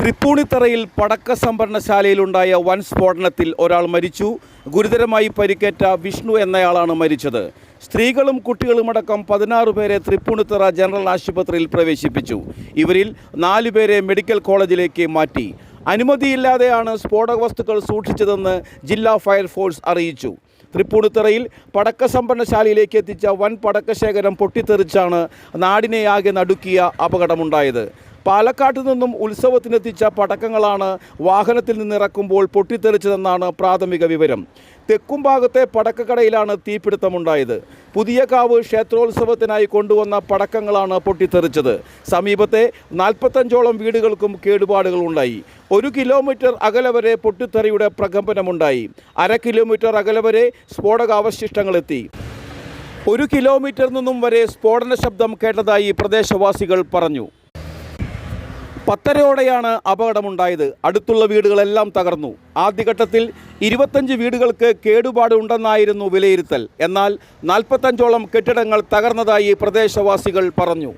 തൃപ്പൂണിത്തറയിൽ പടക്ക സംഭരണശാലയിലുണ്ടായ വൻ സ്ഫോടനത്തിൽ ഒരാൾ മരിച്ചു. ഗുരുതരമായി പരിക്കേറ്റ വിഷ്ണു എന്നയാളാണ് മരിച്ചത്. സ്ത്രീകളും കുട്ടികളുമടക്കം പതിനാറ് പേരെ തൃപ്പൂണിത്തറ ജനറൽ ആശുപത്രിയിൽ പ്രവേശിപ്പിച്ചു. ഇവരിൽ നാലുപേരെ മെഡിക്കൽ കോളേജിലേക്ക് മാറ്റി. അനുമതിയില്ലാതെയാണ് സ്ഫോടക വസ്തുക്കൾ സൂക്ഷിച്ചതെന്ന് ജില്ലാ ഫയർഫോഴ്സ് അറിയിച്ചു. തൃപ്പൂണിത്തറയിൽ പടക്ക സംഭരണശാലയിലേക്ക് എത്തിച്ച വൻ പടക്കശേഖരം പൊട്ടിത്തെറിച്ചാണ് നാടിനെയാകെ നടുക്കിയ അപകടമുണ്ടായത്. പാലക്കാട്ട് നിന്നും ഉത്സവത്തിനെത്തിച്ച പടക്കങ്ങളാണ് വാഹനത്തിൽ നിന്നിറക്കുമ്പോൾ പൊട്ടിത്തെറിച്ചതെന്നാണ് പ്രാഥമിക വിവരം. തെക്കും ഭാഗത്തെ പടക്കക്കടയിലാണ് തീപിടുത്തമുണ്ടായത്. പുതിയ കാവ് ക്ഷേത്രോത്സവത്തിനായി കൊണ്ടുവന്ന പടക്കങ്ങളാണ് പൊട്ടിത്തെറിച്ചത്. സമീപത്തെ നാൽപ്പത്തഞ്ചോളം വീടുകൾക്കും കേടുപാടുകൾ ഉണ്ടായി ഒരു കിലോമീറ്റർ അകലെ വരെ പൊട്ടിത്തെറിയുടെ പ്രകമ്പനമുണ്ടായി. അര കിലോമീറ്റർ അകലെ വരെ സ്ഫോടകാവശിഷ്ടങ്ങളെത്തി. ഒരു കിലോമീറ്റർ നിന്നും വരെ സ്ഫോടന ശബ്ദം കേട്ടതായി പ്രദേശവാസികൾ പറഞ്ഞു. പത്തരയോടെയാണ് അപകടമുണ്ടായത്. അടുത്തുള്ള വീടുകളെല്ലാം തകർന്നു. ആദ്യഘട്ടത്തിൽ ഇരുപത്തഞ്ച് വീടുകൾക്ക് കേടുപാടുണ്ടെന്നായിരുന്നു വിലയിരുത്തൽ. എന്നാൽ നാൽപ്പത്തഞ്ചോളം കെട്ടിടങ്ങൾ തകർന്നതായി പ്രദേശവാസികൾ പറഞ്ഞു.